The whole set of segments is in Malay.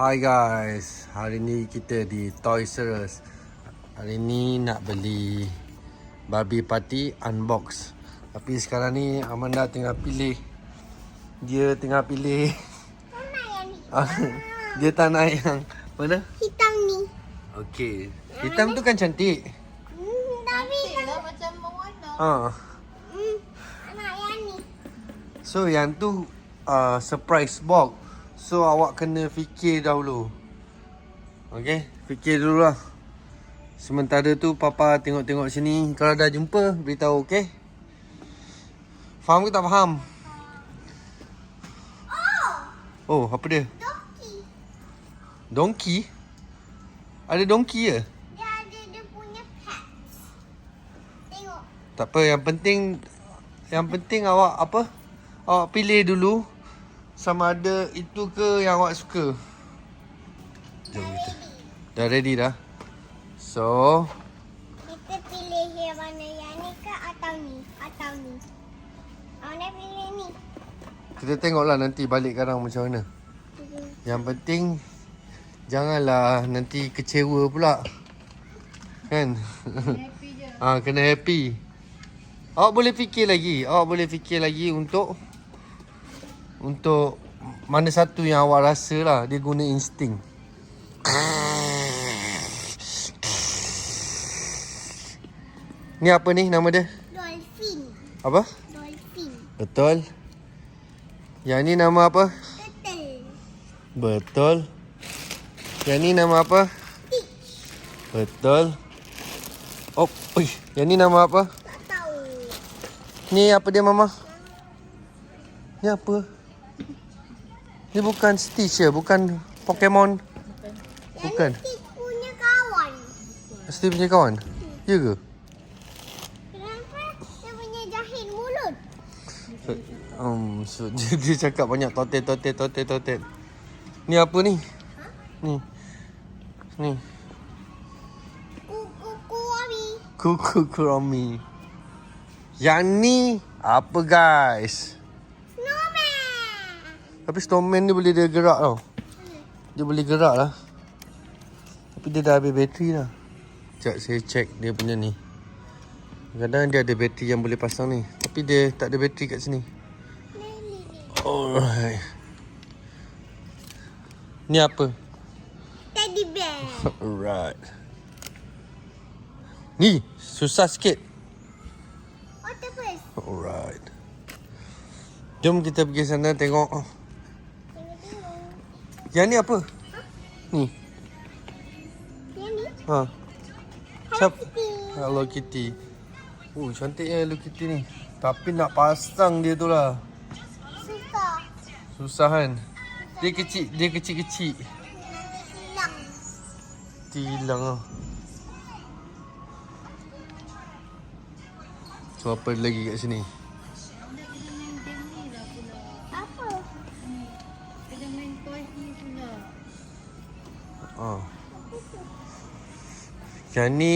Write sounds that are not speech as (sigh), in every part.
Hi guys, hari ni kita di Toys R Us. Hari ni nak beli Barbie Party Unbox. Tapi sekarang ni Amanda tengah pilih. Dia tengah pilih. Mana yang ni? (laughs) Dia tak nak yang mana? Hitam ni. Okey. Hitam tu kan cantik. Hmm, tapi lah macam mewarna. Ha. hmm, anak yang ni. So yang tu uh, surprise box. So awak kena fikir dahulu. Okay, fikir dulu lah. Sementara tu papa tengok-tengok sini. Kalau dah jumpa, beritahu okay? Faham ke tak faham? Oh, apa dia? Doki. Donkey? Ada donkey ke? Dia ada dia punya pets. Tengok. Tak apa, yang penting yang penting awak apa? Awak pilih dulu sama ada itu ke yang awak suka. Jom kita. Dah ready dah. So, Kita pilih yang mana yang ni ke atau ni? Atau ni? Awak nak pilih ni. kita tengoklah nanti balik sekarang macam mana. Yang penting janganlah nanti kecewa pula. Kan? Happy je. (laughs) Ah, kena happy. Awak boleh fikir lagi. Awak boleh fikir lagi untuk untuk mana satu yang awak rasa lah. Dia guna insting. Ni apa ni nama dia? Dolphin. Apa? Dolphin. Betul. Yang ni nama apa? Turtle. Betul. Yang ni nama apa? Betul. Oh, oi. Yang ni nama apa? Tak tahu. Ni apa dia mama? Ni apa? Ni bukan Stitch ya, bukan Pokemon. Bukan. Yang Stitch punya kawan. Stitch punya kawan. Ya ke? Kenapa dia punya jahit mulut? Um, so, (laughs) dia, dia cakap banyak totet totet totet totet. Ni apa ni? Ni. Ni. Kuku kuami. Kuku. Yang ni apa guys? Snowman. Tapi Stormman ni boleh dia gerak tau. Dia boleh gerak lah. Tapi dia dah habis bateri dah. Sekejap saya check dia punya ni. Kadang dia ada bateri yang boleh pasang ni. Tapi dia tak ada bateri kat sini. Alright. Ni apa? Teddy bear. (laughs) Alright. Ni susah sikit. Octopus. Alright. Jom kita pergi sana tengok. Yang ni apa? Ni. Yang ni. Ha. Hello Siap. Kitty. Hello Kitty. Oh, cantiknya Hello Kitty ni. Tapi nak pasang dia tu lah. Susah. Susah kan? Dia kecil, dia kecil-kecil. Silang. Tilang lah. So apa lagi kat sini? Yang ni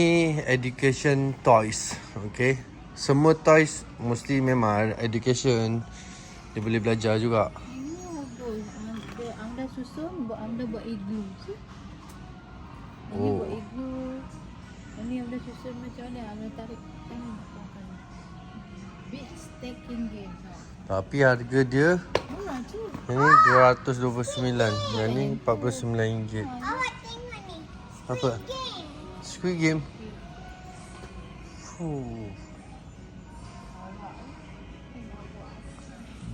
education toys. Okay. Semua toys mesti memang education. Dia boleh belajar juga. Ini bagus. Anda, anda susun, buat anda buat igloo. Ini Oh. buat igloo. Ini anda susun macam mana? Anda tarik tangan. belakang. Big stacking game. Tapi harga dia Murah je. yang ni 229. Yang ni 49 Apa? Game. Squid Game. Fuh.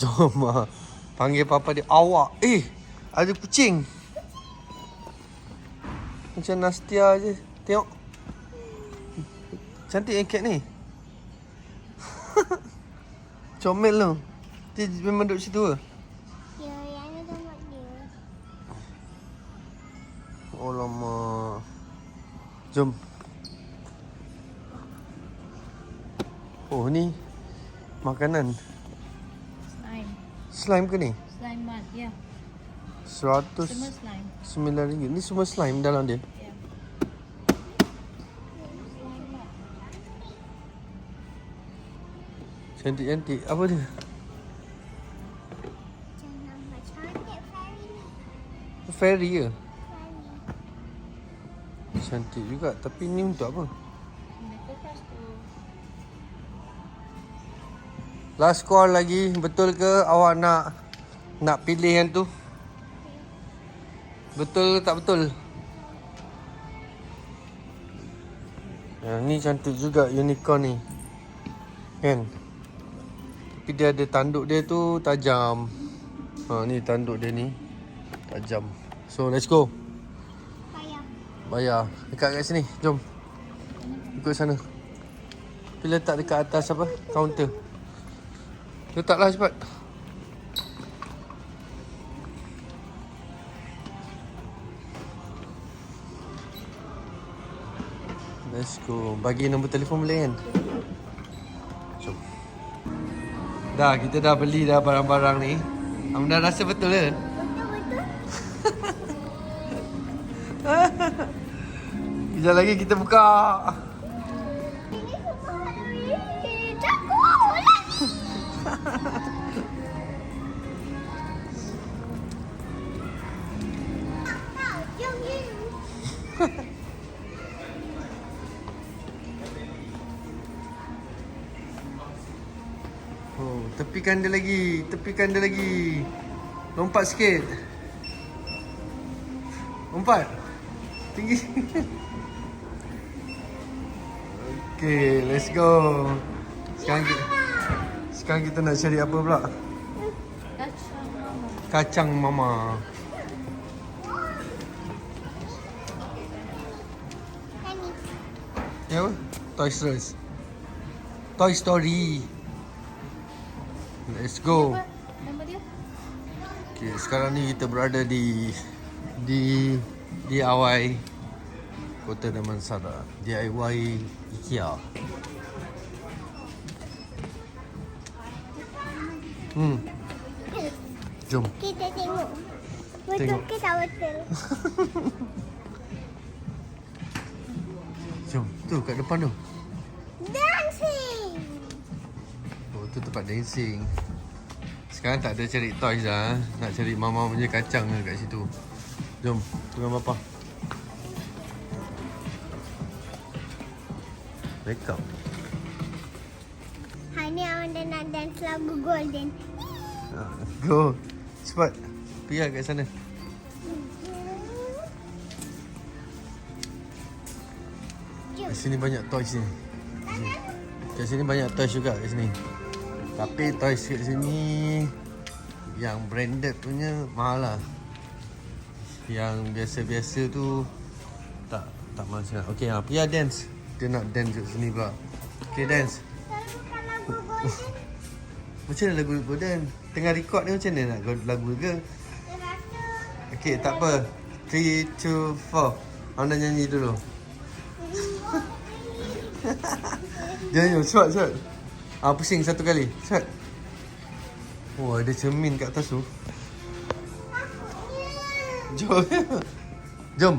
Jom ah. Panggil papa dia awak. Eh, ada kucing. Macam Nastia je. Tengok. Cantik yang cat ni. (laughs) Comel tu. Dia memang duduk situ ke? Jom. Oh ni makanan. Slime. Slime ke ni? Slime mat. Ya. Seratus Semua slime. sembilan ringgit. Ni semua slime dalam dia. Ya. Cantik-cantik. Apa dia? Fairy ni. Fairy ke? Cantik juga. Tapi ni untuk apa? Last call lagi. Betul ke awak nak nak pilih yang tu? Betul ke tak betul? Yang ni cantik juga unicorn ni. Kan? Tapi dia ada tanduk dia tu tajam. Ha ni tanduk dia ni tajam. So let's go. Bayar. Dekat kat sini. Jom. Ikut sana. Pergi letak dekat atas apa? Kaunter. Letaklah cepat. Let's go. Bagi nombor telefon boleh kan? Jom. Dah, kita dah beli dah barang-barang ni. Amda rasa betul kan? Betul-betul. (laughs) Sekejap lagi kita buka. (laughs) Oh, tepikan dia lagi. Tepikan dia lagi. Lompat sikit. Lompat. Tinggi. (laughs) okay, let's go. Sekarang kita, sekarang kita nak cari apa pula? Kacang mama. Kacang mama. Ya? Toy Story. Toy Story. Let's go. Okay, sekarang ni kita berada di di DIY Kota Damansara. DIY IKEA. Hmm. Jom. Kita tengok. Betul Tengok. ke tak betul? Jom. Tu kat depan tu. Dancing. Oh, tu tempat dancing. Sekarang tak ada cari toys dah. eh. Nak cari mama punya kacang ke kat situ. Jom, dengan bapa. Makeup. Hari ni awak dah nak dance lagu golden. Ha, Go. Cepat. Pergi lah kat sana. Kat sini banyak toys ni. Kat sini banyak toys juga kat sini. Tapi toys kat sini yang branded punya mahal lah. Yang biasa-biasa tu tak tak mahal sangat. Okey, ha, pergi lah dance. Dia nak dance kat sini pula. Okay, dance. Macam mana lagu Golden? Tengah record ni macam mana nak lagu ke? Okey, tak apa. 3, 2, 4. Awak nak nyanyi dulu. (laughs) Jangan, cepat, cepat. Ah, pusing satu kali. Cepat. Oh, ada cermin kat atas tu. Jom. (laughs) Jom.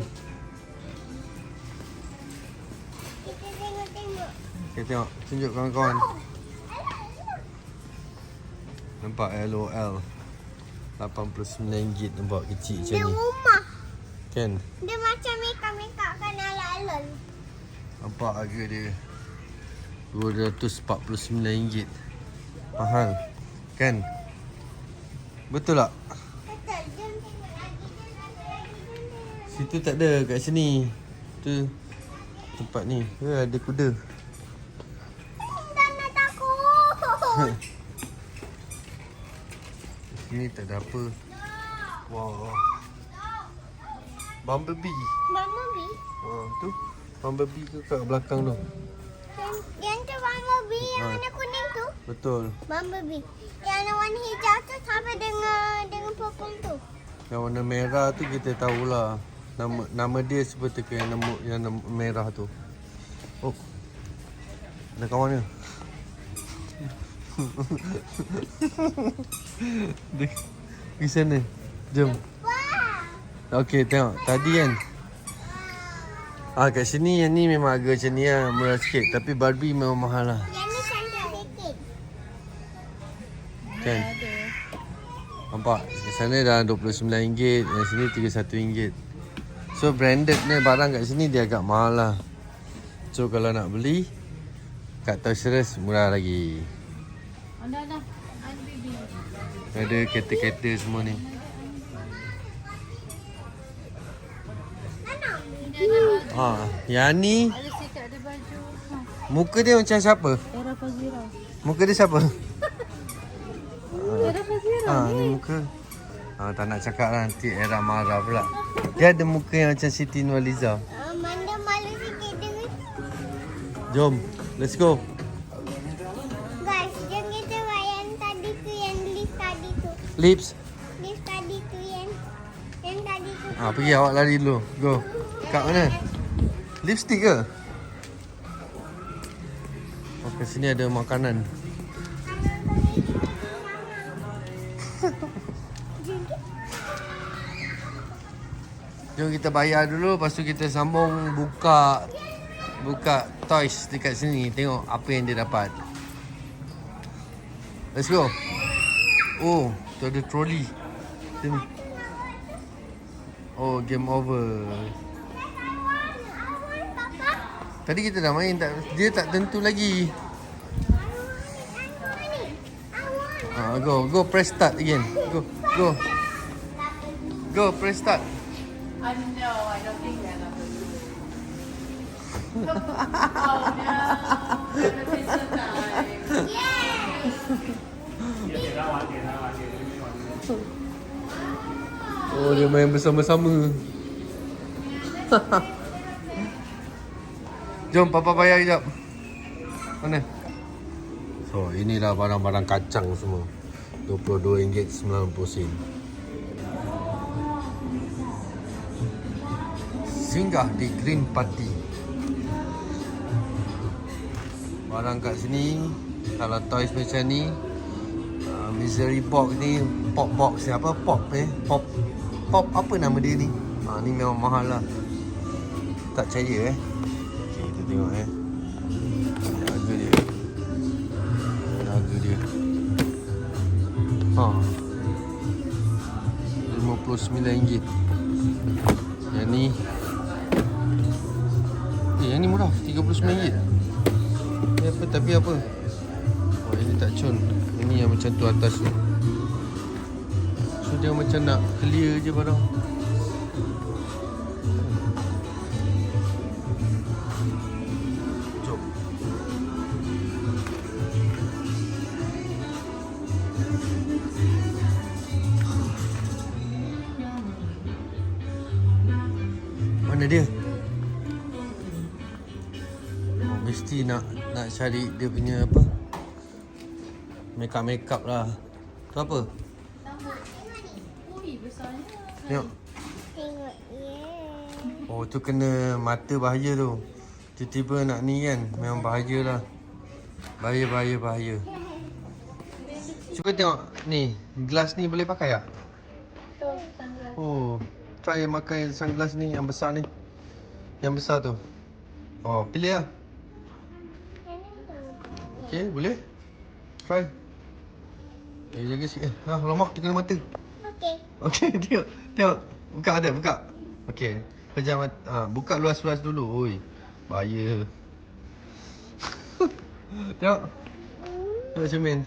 Okay, tengok. Tunjuk kawan-kawan. Nampak LOL. RM89 nampak kecil macam Dia ni. rumah. Kan? Dia macam makeup-makeup kan ala-alon. Nampak harga dia RM249 Mahal Kan? Betul tak? Betul. Jom tengok lagi. Jom ada lagi. Jom tengok. Situ tak ada kat sini Tu Tempat ni Eh, Ada kuda Dah nak Sini tak ada apa Wow Bumblebee Bumblebee. Wah, tu Bumblebee tu kat belakang tu Yang, yang tu Bumblebee yang Ha. warna kuning tu. Betul Bumblebee. Yang warna hijau tu sama dengan dengan purple tu. Yang warna merah tu kita tahulah Nama nama dia seperti ke yang nama, yang nama merah tu Oh Ada kawan dia Dia Di sana. Jom. Okey tengok. Tadi kan? Ah kat sini yang ni memang harga macam ni lah. Murah sikit. Tapi Barbie memang mahal lah. Yang ni cantik sikit. Kan? Ada. Nampak? Di sana sana dah RM29. Yang sini RM31. So branded ni barang kat sini dia agak mahal lah. So kalau nak beli Kat Toys R Us murah lagi Ada kereta-kereta semua ni Ha, yang ni. Ha. Muka dia macam siapa? Era Fazira. Muka dia siapa? Era Fazira. Ha, ni muka ha, Tak nak cakap lah nanti era marah pula Dia ada muka yang macam Siti Nurhaliza Uh, Manda malu sikit dengan Jom, let's go Lips. List tadi tu yang Yang tadi tu ha, Pergi awak lari dulu. Go. Kat mana? Lipstick ke? Oh, kat sini ada makanan. (laughs) Jom kita bayar dulu Lepas tu kita sambung buka Buka toys dekat sini. Tengok apa yang dia dapat. Let's go. Oh, tu ada trolley Dia ni. Oh, game over Tadi kita dah main tak Dia tak tentu lagi Ah, go, go press start again. Go, go. Go, press start. I know, I don't think not (laughs) Oh no. Time. Oh, dia main bersama-sama. (laughs) Jom, Papa bayar sekejap. Mana? So, inilah barang-barang kacang semua. RM22.90. Singgah di Green Party. Barang kat sini, kalau toys macam ni, Misery Box ni, Pop Box ni apa? Pop eh? Pop. Pop apa nama dia ni? Ha, ni memang mahal lah. Tak percaya eh. Okay, kita tengok eh. Harga dia. Harga dia. Ha. RM59. Yang ni Eh, yang ni murah RM39. Ni apa tapi apa? Tu atas tu. So dia macam nak clear je barang. Dia? Mesti nak nak cari dia punya apa? Makeup makeup lah. Tu apa? Ui, besarnya. Tengok. Tengok yeah. Oh tu kena mata bahaya tu. Tiba-tiba nak ni kan. Memang bahaya lah. Bahaya, bahaya, bahaya. Cuba tengok ni. Gelas ni boleh pakai tak? Tu. Oh. Try makan sunglass ni yang besar ni. Yang besar tu. Oh, pilih lah. Okay, boleh? Try. Eh, jaga sikit. Eh, ha, lama kita kena mata. Okey. Okey, (laughs) tengok. Tengok. Buka ada, buka. Okey. Pejam mata. Ha, buka luas-luas dulu. Oi. Bahaya. (laughs) tengok. Tengok cermin.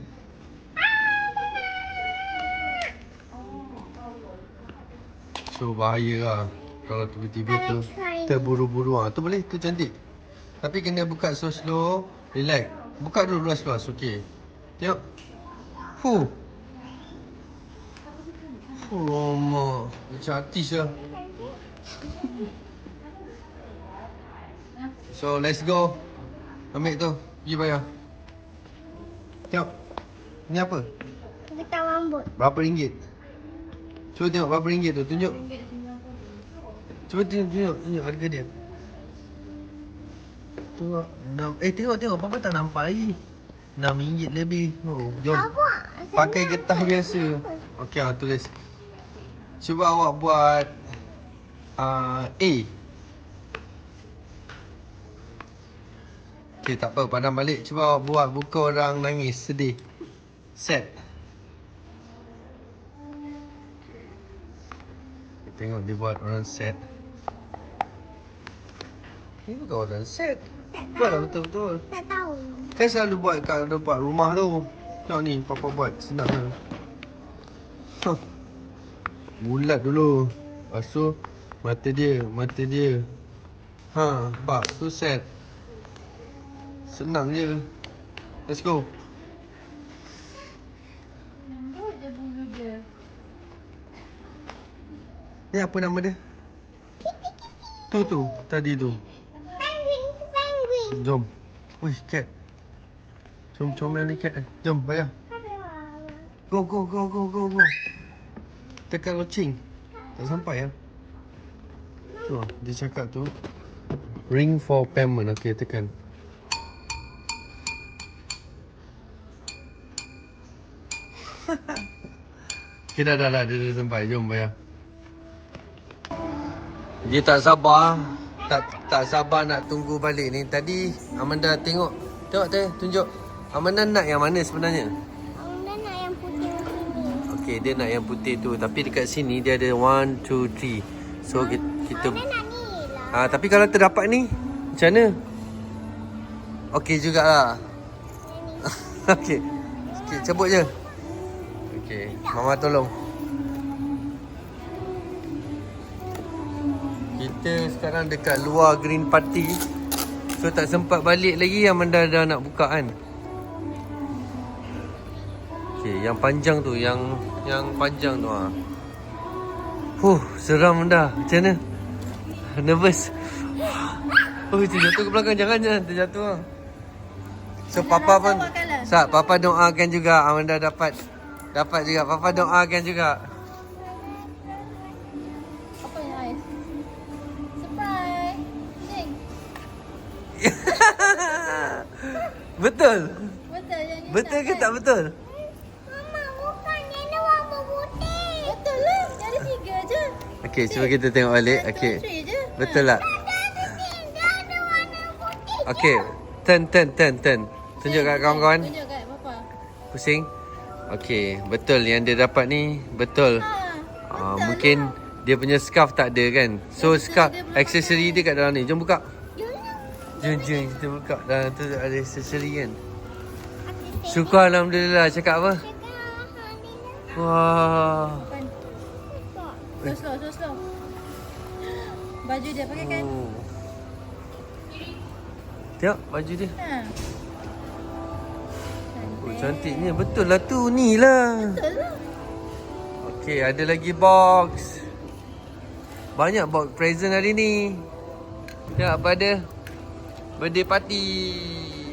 So bahaya lah Kalau tiba-tiba tu Terburu-buru ah. Tu boleh, tu cantik Tapi kena buka slow-slow Relax Buka dulu luas-luas, okey Tengok Fuh, lama Macam artis lah So, let's go. Ambil tu. Pergi bayar. Tengok. Ni apa? Getah rambut. Berapa ringgit? Cuba tengok berapa ringgit tu. Tunjuk. Cuba tengok, tengok, tengok harga dia. Tengok. Enam, Eh tengok tengok. Papa tak nampak lagi? RM6 lebih. Oh, Jom. Apa? Pakai getah biasa Okey ah tulis Cuba awak buat uh, A Okey tak apa pandang balik Cuba awak buat buka orang nangis sedih Set Tengok dia buat orang set. Ni bukan orang set. Buat lah betul-betul. Tak tahu. Kan selalu buat kat depan rumah tu. Tengok ni, papa buat. Senang lah. Huh. Bulat dulu. Lepas tu, mata dia, mata dia. Ha, bak tu set. Senang je. Let's go. Ni apa nama dia? Tu tu, tadi tu. Penguin, penguin. Jom. Wih, cat. Jom comel ni cat. Jom, bayar. Go, go, go, go, go, go. Tekan loceng. Tak sampai ya. Tu, ah, dia cakap tu. Ring for payment. Okay, tekan. (laughs) okay, dah, dah, dah. Dia dah sampai. Jom, bayar. Dia tak sabar. Tak tak sabar nak tunggu balik ni. Tadi Amanda tengok. Tengok teh, tunjuk. Amanda nak yang mana sebenarnya? Amanda nak yang putih sini. Okey, dia nak yang putih tu. Tapi dekat sini dia ada 1 2 3. So kita, kita Amanda nak ni lah. ah tapi kalau terdapat ni macam mana? Okey jugalah. (laughs) Okey. Okey, cabut je. Okey, mama tolong. Kita sekarang dekat luar green party. So tak sempat balik lagi Amanda dah nak buka kan. Okey, yang panjang tu, yang yang panjang tu ah. Huh, seram dah. Macam mana? Nervous. Oh, terjatuh ke belakang. Jangan, jangan. Terjatuh lah. So, Papa pun... Sat, Papa doakan juga Amanda dapat dapat juga. Papa doakan juga. Apa yang ais? Surprise! Sing! (laughs) betul? Betul Betul ke tak betul? Mama, bukan. Ini warna putih. Betul lah! Ada tiga je. Okey, cuba kita tengok balik. Okey. Betul tak? Dia. Dia. Okey. Turn, turn, turn, turn. Tunjuk kat kawan-kawan. Tunjuk kat papa. Pusing. Okey, betul yang dia dapat ni. Betul. Ha, Ah, mungkin dia punya scarf tak ada kan. So scarf dia belum aksesori dia kat dalam ni. Jom buka. Dulu. Jom jom kita buka. Dalam tu ada aksesori kan. Syukur alhamdulillah. Cakap apa? cakap Alhamdulillah. Wah. Depan. So slow, so slow. Baju dia pakai kan? Oh. Tengok baju dia. Ha. Oh, cantiknya. Betul lah tu. Ni lah. Betul lah. Okey, ada lagi box. Banyak box present hari ni. Tengok apa ada? Birthday party.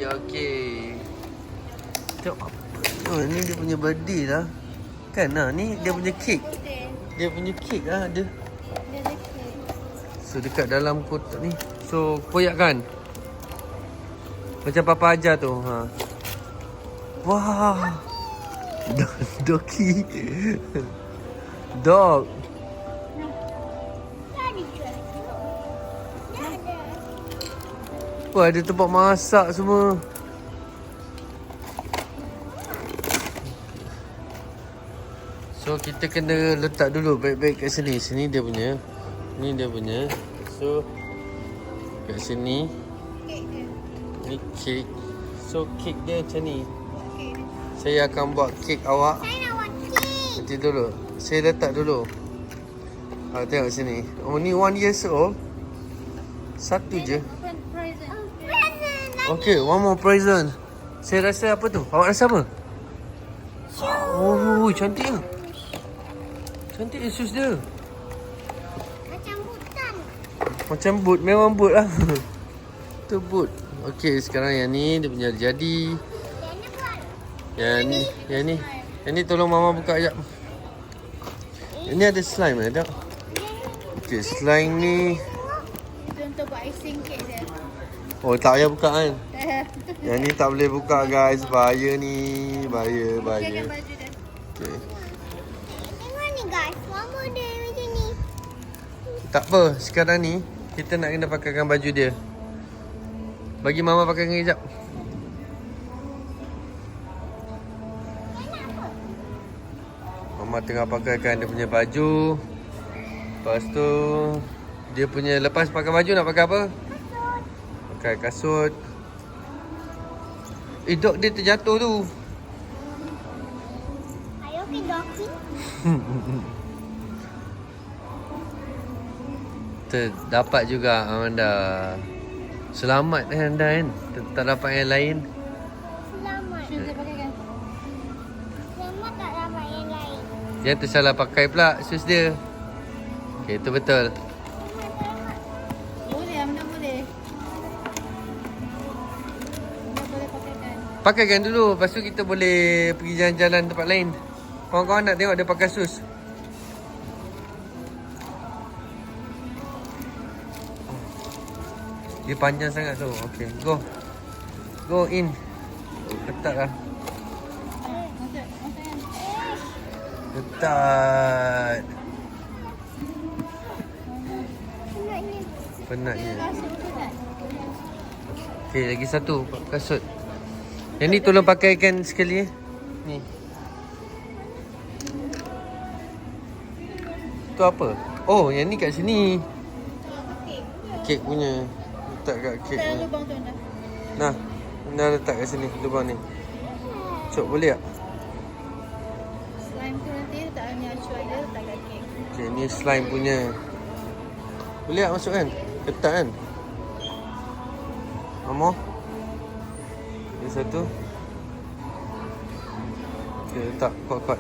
Okey. Tengok apa? Oh, ni dia punya birthday lah. Kan lah, ni dia punya kek. Dia punya kek lah ada. Dia ada cake. So dekat dalam kotak ni. So koyak kan? Macam papa ajar tu. Ha. Wah. Do- (laughs) Doki. Dog. Wah ada tempat masak semua. So kita kena letak dulu baik-baik kat sini. Sini dia punya. Ni dia punya. So kat sini Cake dia. ni kek. So kek dia macam ni. Dia. Saya akan buat kek awak. Saya nak buat kek. Nanti dulu. Saya letak dulu. Ha, tengok sini. Oh ni one years old. Satu je. Okay, one more present. Saya rasa apa tu? Awak rasa apa? Oh, cantik ke? Cantik shoes dia. Macam hutan. Macam boot, memang boot lah. (laughs) tu boot. Okay, sekarang yang ni dia punya jadi. Yang ni, yang ni. Yang ni tolong mama buka sekejap. Yang ni ada slime tak? Okay, slime ni. Untuk buat icing cake dia. Oh, tak payah buka kan? (laughs) Yang ni tak boleh buka guys. Bahaya ni. Bahaya, bahaya. Tak apa, sekarang ni kita nak kena pakaikan baju dia. Bagi mama pakaikan kejap. Mama tengah pakaikan dia punya baju. Lepas tu dia punya lepas pakai baju nak pakai apa? Pakai kasut. Eh dog dia terjatuh tu. Ayo ke doki. Terdapat juga Amanda. Selamat eh anda kan. Tak, tak dapat yang lain. Selamat. Shoes dia pakai kan? Selamat tak dapat yang lain. Yang tersalah pakai pula shoes dia. Okay, itu betul. Boleh, Amna boleh. Amna boleh pakai kan? Pakaikan dulu. Lepas tu kita boleh pergi jalan-jalan tempat lain. Kawan-kawan nak tengok dia pakai shoes. Dia panjang sangat tu. Okay, go. Go in. Ketat lah. Ketat. Penatnya. Okay, lagi satu kasut. Yang ni tolong pakaikan sekali eh. Ni. Tu apa? Oh, yang ni kat sini. Kek punya. Letak kat kek Tak punya. lubang tu dah. Nah, dah letak kat sini lubang ni. Cok boleh tak? Slime tu nanti letak ni acu ada letak kat kek. Okay, ni slime punya. Boleh tak masuk kan? Ketat kan? Mama? Ini satu. Okay, letak kuat-kuat.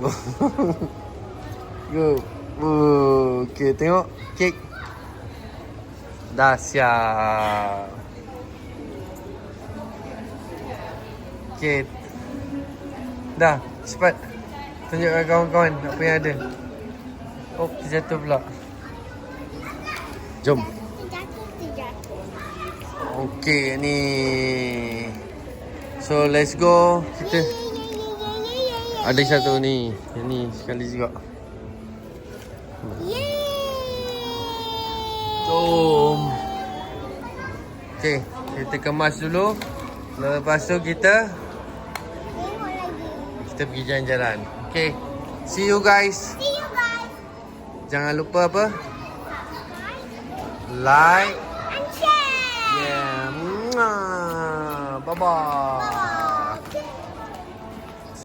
Go. (laughs) Go. Oh, okay, tengok kek. Dah siap. Okay. Dah, cepat. Tunjukkan kawan-kawan apa yang ada. Oh, terjatuh pula. Jom. Okey, ni. So, let's go. Kita ada satu ni. Yang ni sekali juga. Yeay. Jom. Okey, kita kemas dulu. Lepas tu kita kita pergi jalan-jalan. Okey. See you guys. See you guys. Jangan lupa apa? Like. and share. Yeah. Bye-bye. Bye.